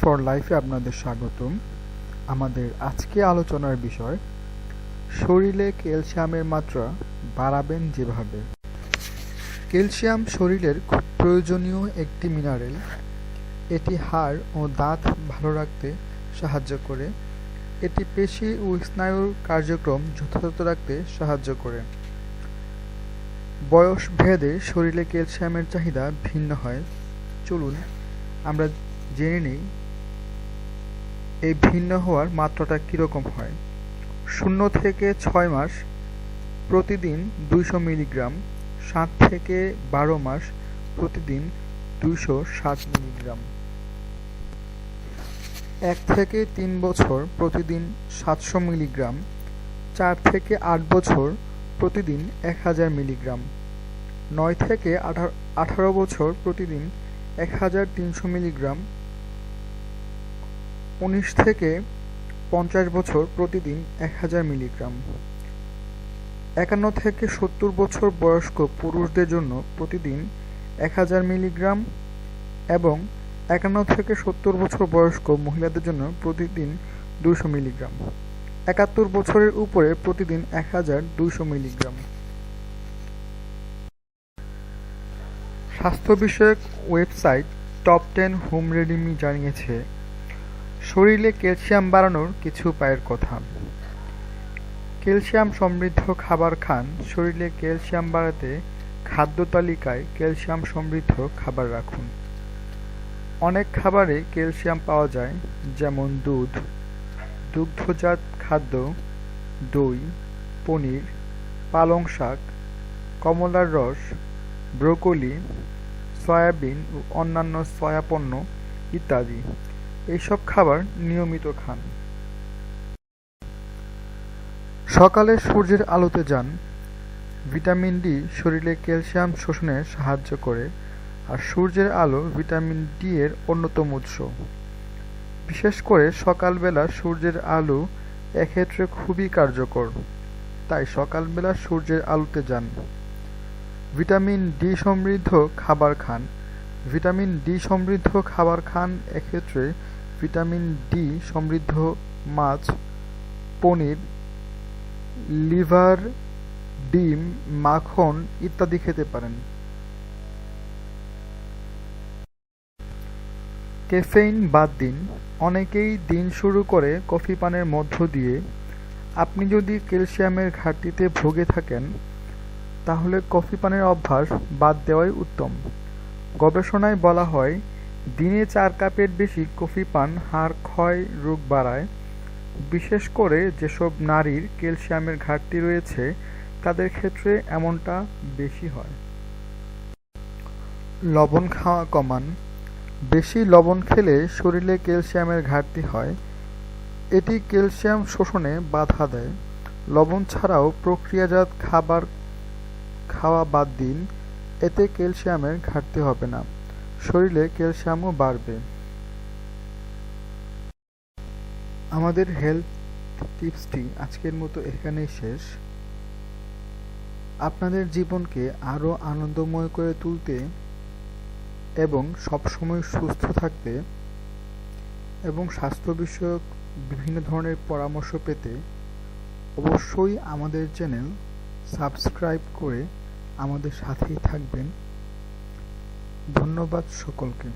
For লাইফে আপনাদের স্বাগতম। আমাদের আজকে আলোচনার বিষয়, শরীরে ক্যালসিয়ামের মাত্রা বাড়াবেন যেভাবে। ক্যালসিয়াম শরীরের খুব প্রয়োজনীয় একটি মিনারেল এটি হাড় ও দাঁত ভালো রাখতে সাহায্য করে। এটি পেশি ও স্নায়ুর কার্যক্রম যথাযথ রাখতে সাহায্য করে। বয়স ভেদে শরীরে ক্যালসিয়ামের চাহিদা ভিন্ন হয়। চলুন, আমরা জেনে নেই, এই ভিন্ন হওয়ার মাত্রাটা কীরকম হয়। শূন্য থেকে ছয় মাস, প্রতিদিন দুইশো মিলিগ্রাম, সাত থেকে বারো মাস, প্রতিদিন দুইশো সাত মিলিগ্রাম। এক থেকে তিন বছর, প্রতিদিন সাতশো মিলিগ্রাম, চার থেকে আট বছর, প্রতিদিন এক হাজার মিলিগ্রাম। নয় থেকে আঠারো বছর, প্রতিদিন এক হাজার তিনশো মিলিগ্রাম উনিশ থেকে পঞ্চাশ বছর প্রতিদিন এক হাজার মিলিগ্রাম। একান্ন থেকে সত্তর বছর বয়স্ক পুরুষদের জন্য প্রতিদিন এক হাজার মিলিগ্রাম এবং একান্ন থেকে সত্তর বছর বয়স্ক মহিলাদের জন্য প্রতিদিন দুশো মিলিগ্রাম। একাত্তর বছরের উপরে প্রতিদিন এক হাজার দুইশো মিলিগ্রাম। স্বাস্থ্য বিষয়ক ওয়েবসাইট টপ টেন হোম রেডিমি জানিয়েছে শরীরে ক্যালসিয়াম বাড়ানোর কিছু উপায়ের কথা। ক্যালসিয়াম সমৃদ্ধ খাবার খান, শরীরে ক্যালসিয়াম বাড়াতে খাদ্য তালিকায় ক্যালসিয়াম সমৃদ্ধ খাবার রাখুন। অনেক খাবারে ক্যালসিয়াম পাওয়া যায়, যেমন দুধ, দুগ্ধজাত খাদ্য, দই, পনির, পালং শাক, কমলার রস, ব্রোকলি, সয়াবিন ও অন্যান্য সয়া পণ্য ইত্যাদি। এইসব খাবার নিয়মিত খান। সকালে সূর্যের আলোতে যান। ভিটামিন ডি শরীরে ক্যালসিয়াম শোষণে সাহায্য করে আর সূর্যের আলো ভিটামিন ডি এর অন্যতম উৎস। বিশেষ করে সকালবেলা সূর্যের আলো এক্ষেত্রে খুবই কার্যকর, তাই সকালবেলা সূর্যের আলোতে যান। ভিটামিন ডি সমৃদ্ধ খাবার খান। ভিটামিন ডি সমৃদ্ধ খাবার খান এক্ষেত্রে ভিটামিন ডি সমৃদ্ধ মাছ, পনির, লিভার, ডিম, মাখন ইত্যাদি খেতে পারেন। ক্যাফেইন বাদ দিন। অনেকেই দিন শুরু করে কফি পানের মধ্য দিয়ে। আপনি যদি ক্যালসিয়ামের ঘাটতিতে ভুগে থাকেন, তাহলে কফি পানের অভ্যাস বাদ দেওয়াই উত্তম। গবেষণায় বলা হয় দিনে চার কাপের বেশি কফি পান, হাড় ক্ষয় রোগ বাড়ায়। বিশেষ করে যেসব নারীর ক্যালসিয়ামের ঘাটতি রয়েছে, তাদের ক্ষেত্রে এমনটা বেশি হয়। লবণ খাওয়া কমান। বেশি লবণ খেলে শরীরে ক্যালসিয়ামের ঘাটতি হয়। এটি ক্যালসিয়াম শোষণে বাধা দেয়। লবণ ছাড়াও প্রক্রিয়াজাত খাবার খাওয়া বাদ দিন। এতে ক্যালসিয়ামের ঘাটতি হবে না। শরীরে ক্যালসিয়ামও বাড়বে। আমাদের হেলথ টিপসটি আজকের মতো এখানেই শেষ। আপনাদের জীবনকে আরও আনন্দময় করে তুলতে এবং সবসময় সুস্থ থাকতে এবং স্বাস্থ্য বিষয়ক বিভিন্ন ধরনের পরামর্শ পেতে অবশ্যই আমাদের চ্যানেল সাবস্ক্রাইব করে আমাদের সাথেই থাকবেন। ধন্যবাদ সকলকে।